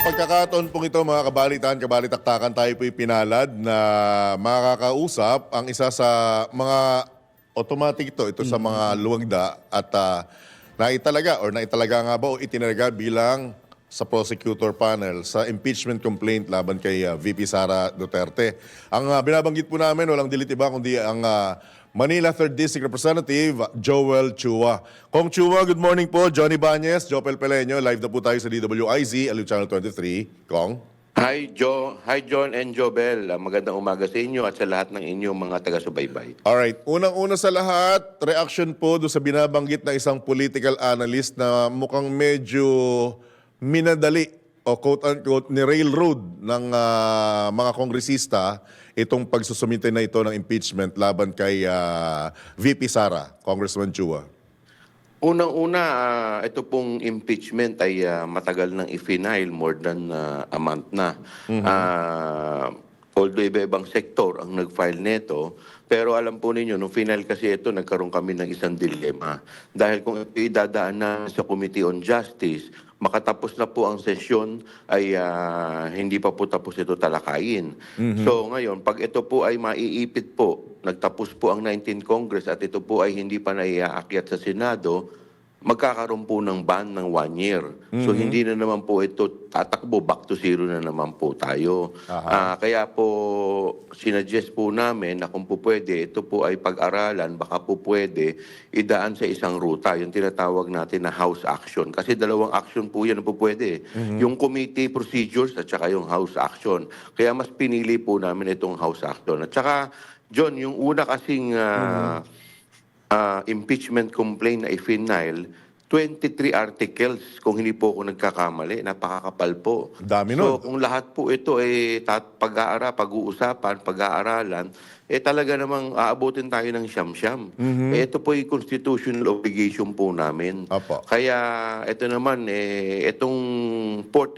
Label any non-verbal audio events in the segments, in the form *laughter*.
pagkakataon pong ito mga kabalitan, kabalitaktakan tayo po'y pinalad na makakausap ang isa sa mga automatic ito, ito sa mga luwagda at uh, naitalaga or naitalaga nga ba o itinalaga bilang sa prosecutor panel sa impeachment complaint laban kay uh, VP Sara Duterte. Ang uh, binabanggit po namin, walang dilit iba kundi ang uh, Manila 3rd District Representative Joel Chua. Kong Chua, good morning po. Johnny Banyes, Jopel Peleño. Live na po tayo sa DWIZ, Aliw Channel 23. Kong? Hi, Joe. Hi, John and Jobel. Ah, Magandang umaga sa inyo at sa lahat ng inyong mga taga-subaybay. Alright, unang-una sa lahat, reaction po do sa binabanggit na isang political analyst na mukhang medyo minadali o quote-unquote ni railroad ng ah, mga kongresista itong pagsusumite na ito ng impeachment laban kay ah, VP Sara, Congressman Chua. Unang-una, ah, ito pong impeachment ay ah, matagal nang i-final, more than ah, a month na. Ah, although iba-ibang sektor ang nag-file nito, pero alam po ninyo, nung final kasi ito, nagkaroon kami ng isang dilema. Dahil kung ito idadaan na sa Committee on Justice, makatapos na po ang sesyon ay ah, hindi pa po tapos ito talakayin. So ngayon, pag ito po ay maiipit po, nagtapos po ang 19th Congress at ito po ay hindi pa naiaakyat sa Senado, magkakaroon po ng ban ng one year. So hindi na naman po ito tatakbo, back to zero na naman po tayo. Ah, kaya po sinuggest po namin na kung po pwede, ito po ay pag-aralan, baka po pwede idaan sa isang ruta, yung tinatawag natin na house action. Kasi dalawang action po yan na po pwede. Yung committee procedures at saka yung house action. Kaya mas pinili po namin itong house action. At saka, John, yung una kasing ah, ah, impeachment complaint na i-final, 23 articles kung hindi po ako nagkakamali, napakakapal po. Dami nun. So kung lahat po ito ay tat pag-aara, pag-uusapan, pag-aaralan, eh talaga namang aabutin tayo ng siyam-siyam. Eh, ito po ay constitutional obligation po namin. Apo. Kaya ito naman, eh, itong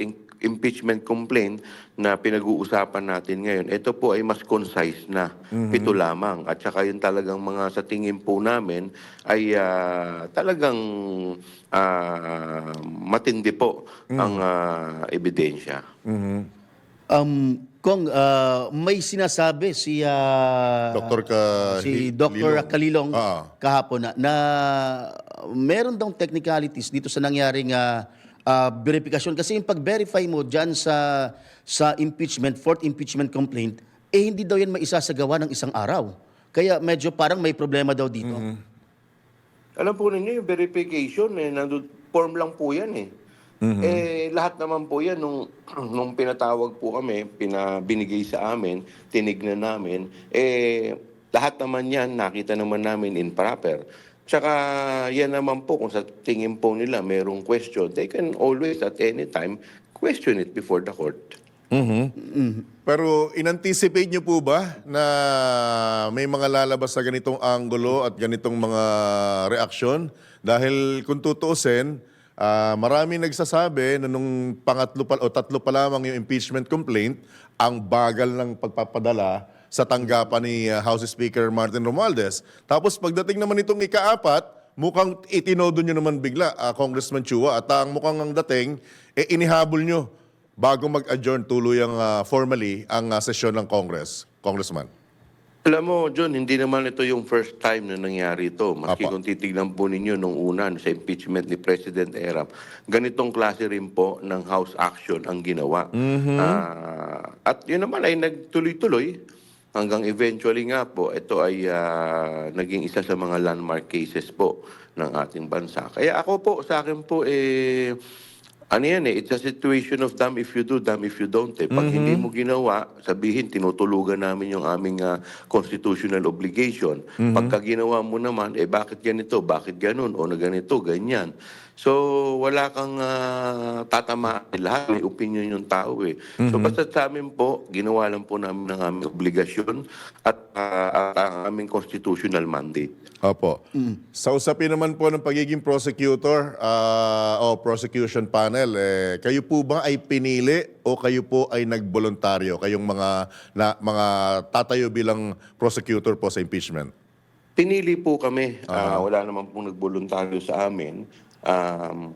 im- impeachment complaint na pinag-uusapan natin ngayon, ito po ay mas concise na, pito lamang. At saka yung talagang mga sa tingin po namin ay ah, talagang ah, matindi po ang ah, ebidensya. Um, Kong, ah, may sinasabi si ah, Dr. Ka- si Dr. Lilong. Kalilong Ah. kahapon na, na meron daw technicalities dito sa nangyaring ah, ah, verification kasi yung pag-verify mo diyan sa sa impeachment, fourth impeachment complaint, eh hindi daw yan maisasagawa ng isang araw. Kaya medyo parang may problema daw dito. Alam po ninyo, yung verification, eh, nandun, form lang po yan eh. Eh, lahat naman po yan, nung, *clears throat* nung pinatawag po kami, pinabinigay sa amin, tinignan namin, eh, lahat naman yan, nakita naman namin in proper. Tsaka, yan naman po, kung sa tingin po nila merong question, they can always, at any time, question it before the court. Pero in-anticipate niyo po ba na may mga lalabas sa ganitong anggulo at ganitong mga reaksyon? Dahil kung tutuusin, ah, marami nagsasabi na nung pangatlo pa, o tatlo pa lamang yung impeachment complaint, ang bagal ng pagpapadala sa tanggapan ni ah, House Speaker Martin Romualdez. Tapos pagdating naman itong ikaapat, mukhang itinodo nyo naman bigla, ah, Congressman Chua, at ang mukhang ang dating, eh, inihabol nyo bago mag-adjourn tuluyang ah, formally ang ah, sesyon ng Congress, Congressman. Alam mo, John, hindi naman ito yung first time na nangyari ito. Maski Apa. kung titignan po ninyo nung una sa impeachment ni President Erap, ganitong klase rin po ng House action ang ginawa. Ah, at yun naman ay nagtuloy-tuloy hanggang eventually nga po, ito ay ah, naging isa sa mga landmark cases po ng ating bansa. Kaya ako po, sa akin po, eh, ano yan eh, it's a situation of damn if you do, damn if you don't eh. Pag hindi mo ginawa, sabihin, tinutulugan namin yung aming ah, constitutional obligation. Pagka ginawa mo naman, eh bakit ganito, bakit ganun, o na ganito, ganyan. So, wala kang uh, tatama. Lahat may opinion yung tao eh. So, basta sa amin po, ginawa lang po namin ang aming obligasyon at, ah, at ang aming constitutional mandate. Opo. Sa usapin naman po ng pagiging prosecutor ah, o prosecution panel, eh, kayo po ba ay pinili o kayo po ay nagboluntaryo, kayong mga, na, mga tatayo bilang prosecutor po sa impeachment? Pinili po kami. Ah, wala naman pong nagboluntaryo sa amin. Um,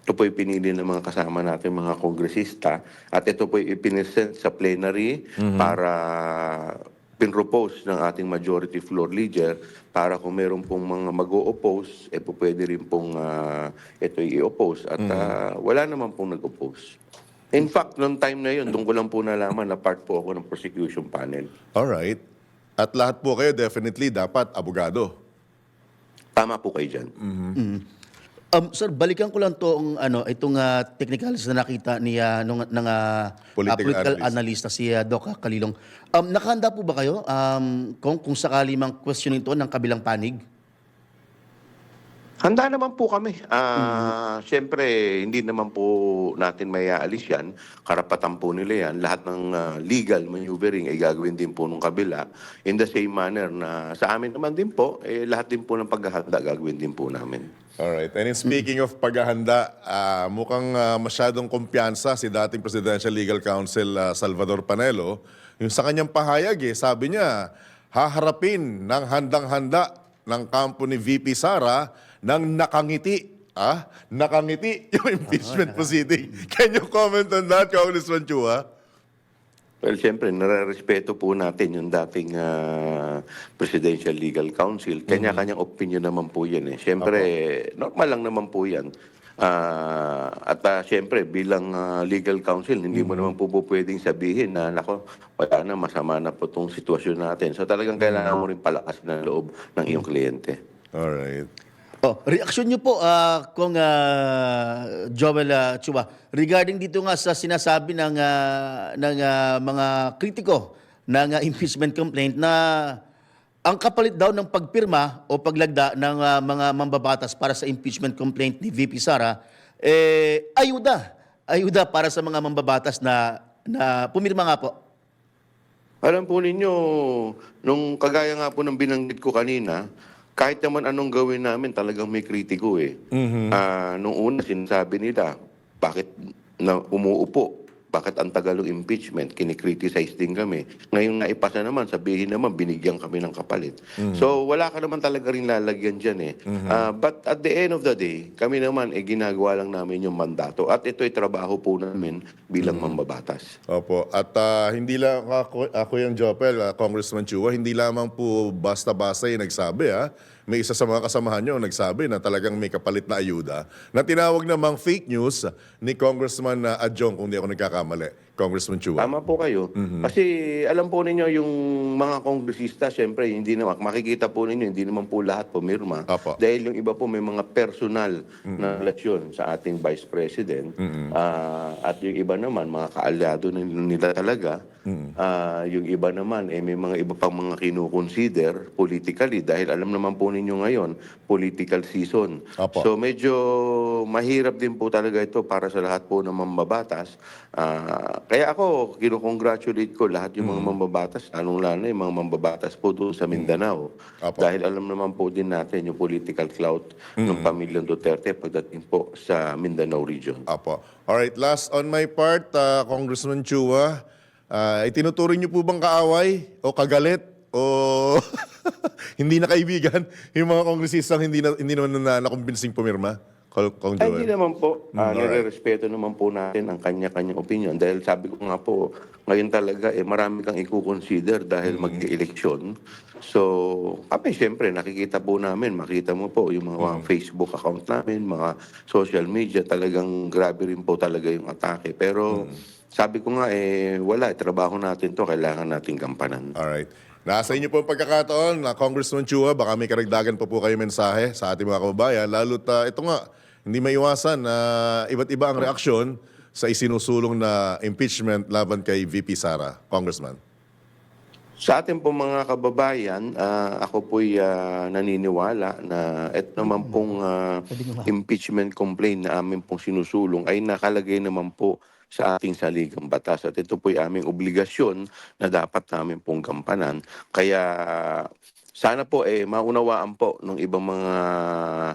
ito po pinili ng mga kasama natin mga kongresista at ito po ipinesent sa plenary para pinropose ng ating majority floor leader para kung meron pong mga mag-o-oppose, eh po pwede rin pong ah, ito i-oppose at ah, wala naman pong nag-oppose. In fact, noong time na yun, doon ko lang po nalaman na part po ako ng prosecution panel. Alright. At lahat po kayo definitely dapat abogado. Tama po kayo dyan. Um, sir, balikan ko lang to ang ano itong uh, technicalities na nakita ni uh, nung ng uh, Political political analyst. analyst na si uh, Doc Kalilong. Um, nakahanda po ba kayo um, kung kung sakali mang questioning to ng kabilang panig? Handa naman po kami. Ah, Siyempre, hindi naman po natin may aalis yan. Karapatan po nila yan. Lahat ng ah, legal maneuvering ay gagawin din po nung kabila. In the same manner na sa amin naman din po, eh, lahat din po ng paghahanda gagawin din po namin. Alright. And in speaking of paghahanda, ah, mukhang ah, masyadong kumpiyansa si dating Presidential Legal Counsel ah, Salvador Panelo. Yung sa kanyang pahayag, eh, sabi niya, haharapin ng handang-handa ng kampo ni VP Sara ng nakangiti. Ah, nakangiti *laughs* yung impeachment proceeding. Can you comment on that, Congressman Chua? Well, siyempre, nare-respeto po natin yung dating ah, Presidential Legal Counsel. Kanya-kanyang opinion naman po yan. Eh. Siyempre, normal lang naman po yan. Ah, at ah, siyempre, bilang ah, legal counsel, hindi mo naman po, po pwedeng sabihin na, nako, wala na, masama na po itong sitwasyon natin. So talagang kailangan mo rin palakas ng loob ng iyong kliyente. Alright. Oh, reaksyon niyo po ah, kung ah, Joel ah, Chua regarding dito nga sa sinasabi ng ah, ng ah, mga kritiko ng ah, impeachment complaint na ang kapalit daw ng pagpirma o paglagda ng ah, mga mambabatas para sa impeachment complaint ni VP Sara eh ayuda ayuda para sa mga mambabatas na na pumirma nga po. Alam po ninyo, nung kagaya nga po ng binanggit ko kanina, kahit naman anong gawin namin, talagang may kritiko eh. Ah, nung una, sinasabi nila, bakit na umuupo? Bakit ang tagal ng impeachment? Kinikriticize din kami. Ngayon naipasa naman, sabihin naman, binigyan kami ng kapalit. So, wala ka naman talaga rin lalagyan dyan eh. Ah, but at the end of the day, kami naman, eh, ginagawa lang namin yung mandato. At ito ay trabaho po namin bilang mambabatas. Opo. At ah, hindi lang ako, ako yung Jopel, ah, Congressman Chua, hindi lamang po basta-basta yung nagsabi. Ha? May isa sa mga kasamahan nyo nagsabi na talagang may kapalit na ayuda na tinawag namang fake news ni Congressman uh, Adjong, kung di ako nagkakamali. Congressman Chua. Tama po kayo. Kasi alam po ninyo yung mga kongresista, syempre, hindi naman, makikita po ninyo, hindi naman po lahat pumirma. Apo. Dahil yung iba po may mga personal na relasyon sa ating Vice President. Ah, at yung iba naman, mga kaalyado nila talaga. Ah, yung iba naman, eh, may mga iba pang mga kinukonsider politically. Dahil alam naman po ninyo ngayon, political season. Apo. So medyo mahirap din po talaga ito para sa lahat po ng mambabatas. Ah, kaya ako, kinukongratulate ko lahat yung mga mambabatas, lalong-lalo yung mga mambabatas po doon sa Mindanao. Apo. Dahil alam naman po din natin yung political clout ng pamilyang Duterte pagdating po sa Mindanao region. Apo. Alright, last on my part, uh, Congressman Chua, uh, itinuturing niyo po bang kaaway o kagalit o *laughs* hindi na kaibigan yung mga kongresistang hindi na hindi naman na nakumbinsing pumirma? Kong, Ay, hindi naman po. Mm, alright. nare-respeto naman po natin ang kanya-kanyang opinion. Dahil sabi ko nga po, ngayon talaga, eh, marami kang i-consider dahil Mm. mag-eleksyon. So, kami siyempre, nakikita po namin, makita mo po yung mga Facebook account namin, mga social media, talagang grabe rin po talaga yung atake. Pero, sabi ko nga, eh, wala, eh, trabaho natin to kailangan nating gampanan. Alright. Nasa inyo po ang pagkakataon na Congressman Chua, baka may karagdagan pa po kayo mensahe sa ating mga kababayan. Lalo't uh, ito nga, hindi maiwasan na iba't iba ang reaksyon sa isinusulong na impeachment laban kay VP Sara. Congressman. Sa ating po mga kababayan, ah, ako po'y ah, naniniwala na ito naman pong ah, impeachment complaint na amin pong sinusulong ay nakalagay naman po sa ating saligang batas. At ito po'y aming obligasyon na dapat namin pong gampanan. Kaya sana po eh maunawaan po ng ibang mga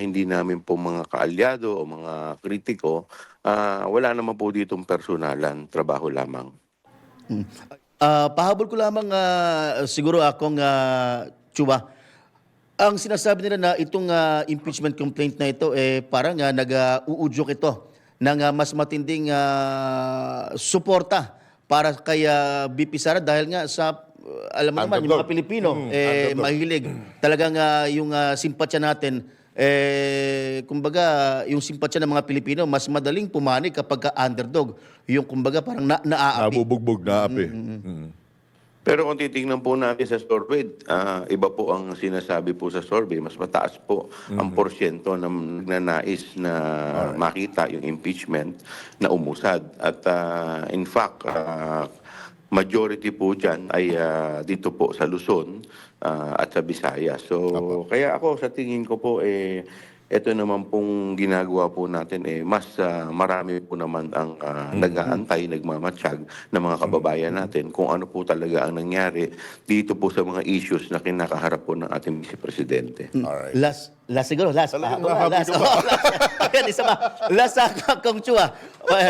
hindi namin po mga kaalyado o mga kritiko, ah, wala naman po ditong personalan, trabaho lamang. Ah, pahabol ko lamang ah, siguro akong uh, Chua. Ang sinasabi nila na itong ah, impeachment complaint na ito eh parang uh, nag-uudyok ito ng ah, mas matinding ah, suporta para kay ah, BP Sara dahil nga sa uh, alam mo naman yung mga Pilipino Mm, eh underdog. mahilig talagang ah, yung ah, simpatsya natin eh kumbaga yung simpatsya ng mga Pilipino mas madaling pumanig kapag ka underdog yung kumbaga parang na, naaapi Nabubugbog na api. Mm. Pero kung titingnan po natin sa survey, ah, iba po ang sinasabi po sa survey. Mas mataas po ang porsyento na nagnanais na makita yung impeachment na umusad. At ah, in fact, ah, majority po dyan ay ah, dito po sa Luzon ah, at sa Visayas. So, kaya ako sa tingin ko po, eh, ito naman pong ginagawa po natin eh mas ah, marami po naman ang ah, nag-aantay, nagmamatsyag ng mga kababayan natin kung ano po talaga ang nangyari dito po sa mga issues na kinakaharap po ng ating Vice Presidente. Alright. Last, last siguro, last. Talagang Ah, nahabi last. Oh, *laughs* last. Ayan, isa pa. Last sa Kong Chua.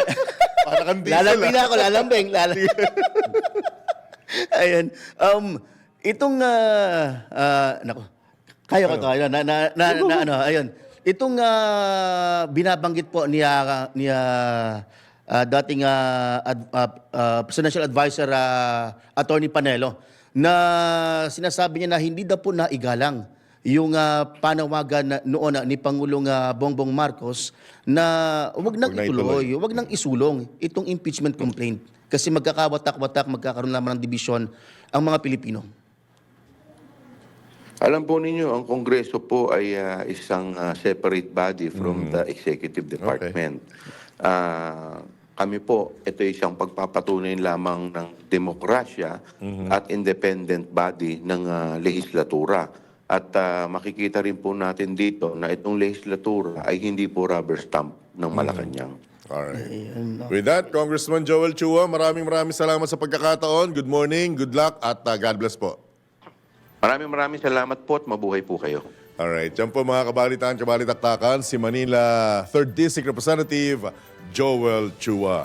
*laughs* Para kang diesel, Lalambing na ako, lalambing. lalambing. *laughs* Ayan. Um, itong, ah, ah, nako, kaya ko to, ayun, na, na, na, na, ano, ayun. Itong ah, binabanggit po niya, niya ah, dating ah, ad, ah, ah, presidential advisor ah, Attorney Panelo na sinasabi niya na hindi daw po naigalang yung ah, panawagan na, noon ah, ni Pangulong ah, Bongbong Marcos na wag nang ituloy, wag nang isulong itong impeachment complaint kasi magkakawatak-watak, magkakaroon naman ng division ang mga Pilipino. Alam po ninyo, ang Kongreso po ay ah, isang ah, separate body from the Executive Department. Ah, kami po, ito ay isang pagpapatunay lamang ng demokrasya at independent body ng ah, legislatura. At ah, makikita rin po natin dito na itong legislatura ay hindi po rubber stamp ng Malacanang. Alright. With that, Congressman Joel Chua, maraming maraming salamat sa pagkakataon. Good morning, good luck, at uh, God bless po. Maraming maraming salamat po at mabuhay po kayo. Alright, yan po mga kabalitaan, kabalitaktakan, si Manila 3rd District Representative Joel Chua.